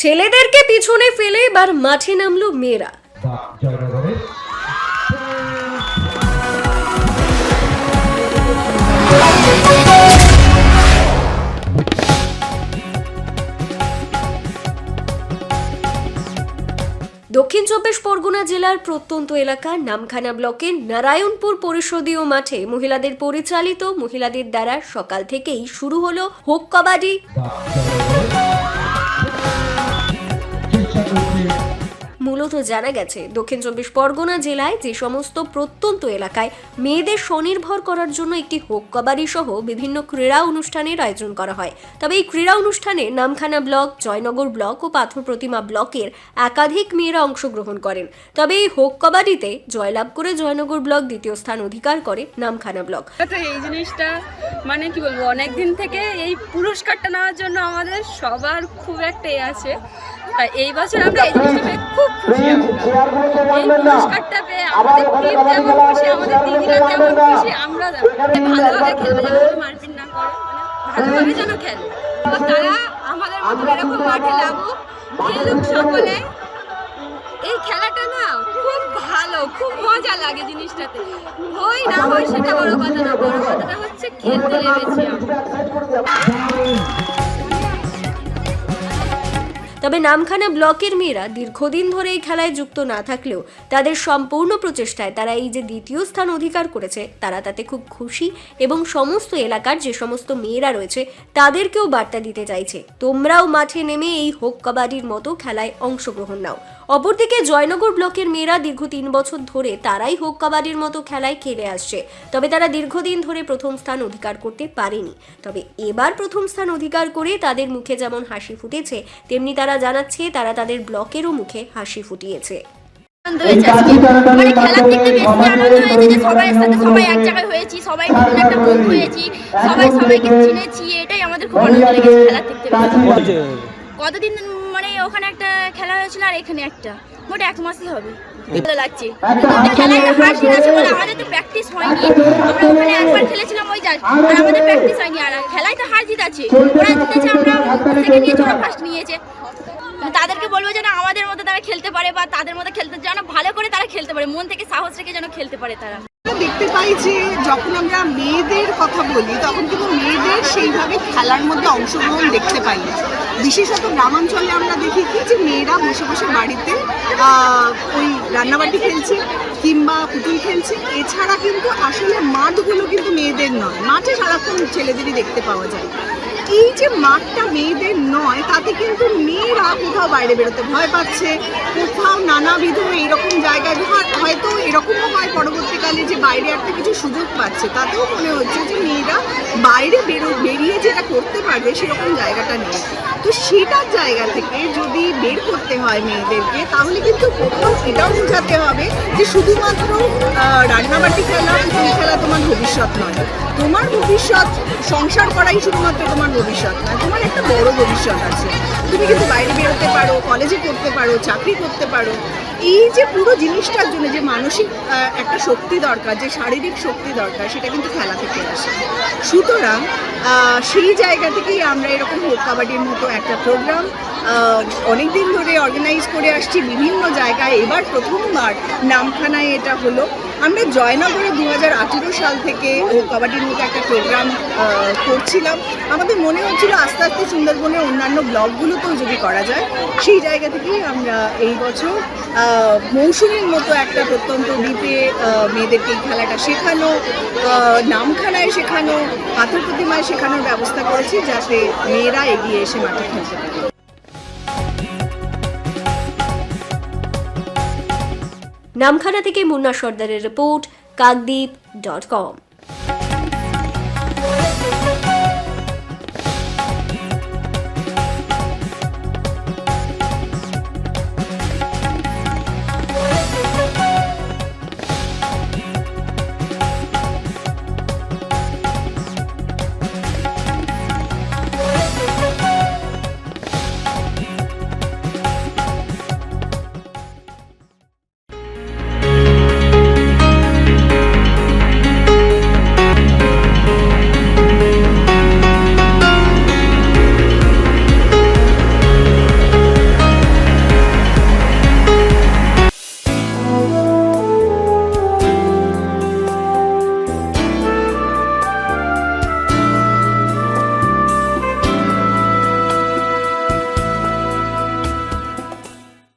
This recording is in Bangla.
ছেলেদেরকে পিছনে ফেলে এবার মাঠে নামলো মেয়েরা। দক্ষিণ চব্বিশ পরগনা জেলার প্রত্যন্ত এলাকা নামখানা ব্লকের নারায়ণপুর পরিষদীয় মাঠে মহিলাদের পরিচালিত মহিলাদের দ্বারা সকাল থেকেই শুরু হলো হোক কবাডি। মূলত জানা গেছে, দক্ষিণ চব্বিশ পরগনা জেলায় যে সমস্ত প্রত্যন্ত এলাকায় মেয়েদের স্বনির্ভর করার জন্য একটি হোক কবাডি সহ বিভিন্ন ক্রীড়া অনুষ্ঠানের আয়োজন করা হয়। তবে এই ক্রীড়া অনুষ্ঠানে নামখানা ব্লক, জয়নগর ব্লক ও পাথর প্রতিমা ব্লকের একাধিক মেয়েরা অংশগ্রহণ করেন। তবে এই হোক কবাডিতে জয়লাভ করে জয়নগর ব্লক দ্বিতীয় স্থান অধিকার করে নামখানা ব্লক। এই জিনিসটা মানে কি বলব অনেক দিন থেকে এই পুরস্কারটা নেওয়ার জন্য আমাদের সবার খুব একটা আছে। এই বছর আমরা এই জিনিসটা পেয়ে খুব খুশি এই পুরস্কারটা পেয়ে আমাদের টিম যেমন খুশি আমাদের দিদিরা যেমন খুশি আমরা তেমন। ভালোভাবে খেলবে। যেন মারপিট না করে মানে ভালোভাবে যেন খেলে। তো তারা আমাদের মতো এরকম মাঠে লাগুক খেলুক সকলে। এই খেলাটা না খুব ভালো খুব মজা লাগে জিনিসটাতে। হই না হই সেটা বড় কথা না বড় কথাটা হচ্ছে খেলতে নেমেছি আমরা। তবে নামখানা ব্লকের মেয়েরা দীর্ঘদিন ধরে এই খেলায় যুক্ত না থাকলেও তাদের সম্পূর্ণ প্রচেষ্টায় তারা এই যে দ্বিতীয় স্থান অধিকার করেছে, তারা তাতে খুব খুশি এবং সমস্ত এলাকার যে সমস্ত মেয়েরা রয়েছে, তাদেরকেও বার্তা দিতে চাইছে। তোমরাও মাঠে নেমে এই হোক কাবাডির মতো খেলায় অংশগ্রহণ নাও। অপরদিকে জয়নগর ব্লকের মেয়েরা দীর্ঘ তিন বছর ধরে তারাই হোক কাবাডির মতো খেলায় খেলে আসছে। তবে তারা দীর্ঘদিন ধরে প্রথম স্থান অধিকার করতে পারেনি। তবে এবার প্রথম স্থান অধিকার করে তাদের মুখে যেমন হাসি ফুটেছে তেমনি তারা জানাচ্ছে তারা তাদের ব্লকেরও মুখে হাসি ফুটিয়েছে। আনন্দ হয়েছে আজকে মানে খেলার দিক বেশি আনন্দ হয়েছে যে সবাই সাথে সবাই এক জায়গায় হয়েছি সবাই নতুন একটা গ্রুপ হয়েছি সবাই সবাইকে চিনেছি এটাই আমাদের খুব আনন্দ লেগেছে খেলার দিক থেকে কতদিন ওখানে একটা খেলা হয়েছিল আর এখানে একটা। মোট এক মাসই হবে। ভালো লাগছে। খেলায় আছে বলে আমাদের তো প্র্যাকটিস হয়নি। আমরা ওখানে একবার খেলেছিলাম ওই যা আর আমাদের প্র্যাকটিস হয়নি। আর খেলায় তো হার জিত আছে ওরা জিতেছে আমরা সেকেন্ড নিয়েছে ওরা ফার্স্ট নিয়েছে। তাদেরকে বলব যেন আমাদের মতো তারা খেলতে পারে বা তাদের মতো খেলতে যেন ভালো করে তারা খেলতে পারে। মন থেকে সাহস রেখে যেন খেলতে পারে তারা। দেখতে পাই যে যখন আমরা মেয়েদের কথা বলি, তখন কিন্তু মেয়েদের সেইভাবে খেলার মধ্যে অংশগ্রহণ দেখতে পাই না। বিশেষত গ্রামাঞ্চলে আমরা দেখি কি যে মেয়েরা বসে বসে বাড়িতে ওই রান্নাবাটি খেলছে কিংবা পুতুল খেলছে। এছাড়া কিন্তু আসলে মাঠগুলো কিন্তু মেয়েদের নয়। মাঠে সারাক্ষণ ছেলেদেরই দেখতে পাওয়া যায়। এই যে মাঠটা মেয়েদের নয়, তাতে কিন্তু মেয়েরা কোথাও বাইরে বেরোতে ভয় পাচ্ছে। কোথাও নানাবিধ এইরকম জায়গায় হয়তো এরকমও হয় পরবর্তীকালে যে বাইরে একটা কিছু সুযোগ পাচ্ছে। তাতেও মনে হচ্ছে যে মেয়েরা বাইরে বেরো, বেরিয়ে যেটা করতে পারবে সেরকম জায়গাটা নেই। তো সেটার জায়গা থেকে যদি বের করতে হয় মেয়েদেরকে, তাহলে কিন্তু কোথাও এটাও বোঝাতে হবে যে শুধুমাত্র রান্নাবাটি খেলা খেলা তোমার ভবিষ্যৎ নয়। তোমার ভবিষ্যৎ, সংসার করাই শুধুমাত্র তোমার ভবিষ্যৎ নয়, তোমার একটা বড় ভবিষ্যৎ আছে। তুমি কিন্তু বাইরে বেরোতে পারো কলেজে করতে পারো, চাকরি করতে পারো। এই যে পুরো জিনিসটার জন্য যে মানসিক একটা শক্তি দরকার, যে শারীরিক শক্তি দরকার, সেটা কিন্তু খেলা থেকে আসে। সুতরাং সেই জায়গা থেকেই আমরা এরকম হোক কাবাডির মতো একটা প্রোগ্রাম অনেক দিন ধরে অর্গানাইজ করে আসছি বিভিন্ন জায়গায়। এবার প্রথমবার নামখানায় এটা হলো। আমরা জয়নগরে দু হাজার আঠেরো সাল থেকে কাবাডির মতো একটা প্রোগ্রাম করছিলাম। আমাদের মনে হচ্ছিল আস্তে আস্তে সুন্দরবনের অন্যান্য ব্লকগুলোতেও যদি করা যায়, সেই জায়গা থেকেই আমরা এই বছর মৌসুমীর মতো একটা প্রত্যন্ত দ্বীপে মেয়েদেরকে এই খেলাটা শেখানো নামখানায় শেখানো, পাথর প্রতিমায় শেখানোর ব্যবস্থা করেছি যাতে মেয়েরা এগিয়ে এসে মাঠে খেলতে পারে। নামখানা থেকে মুন্না সর্দারের রিপোর্ট কাকদ্বীপ ডট কম।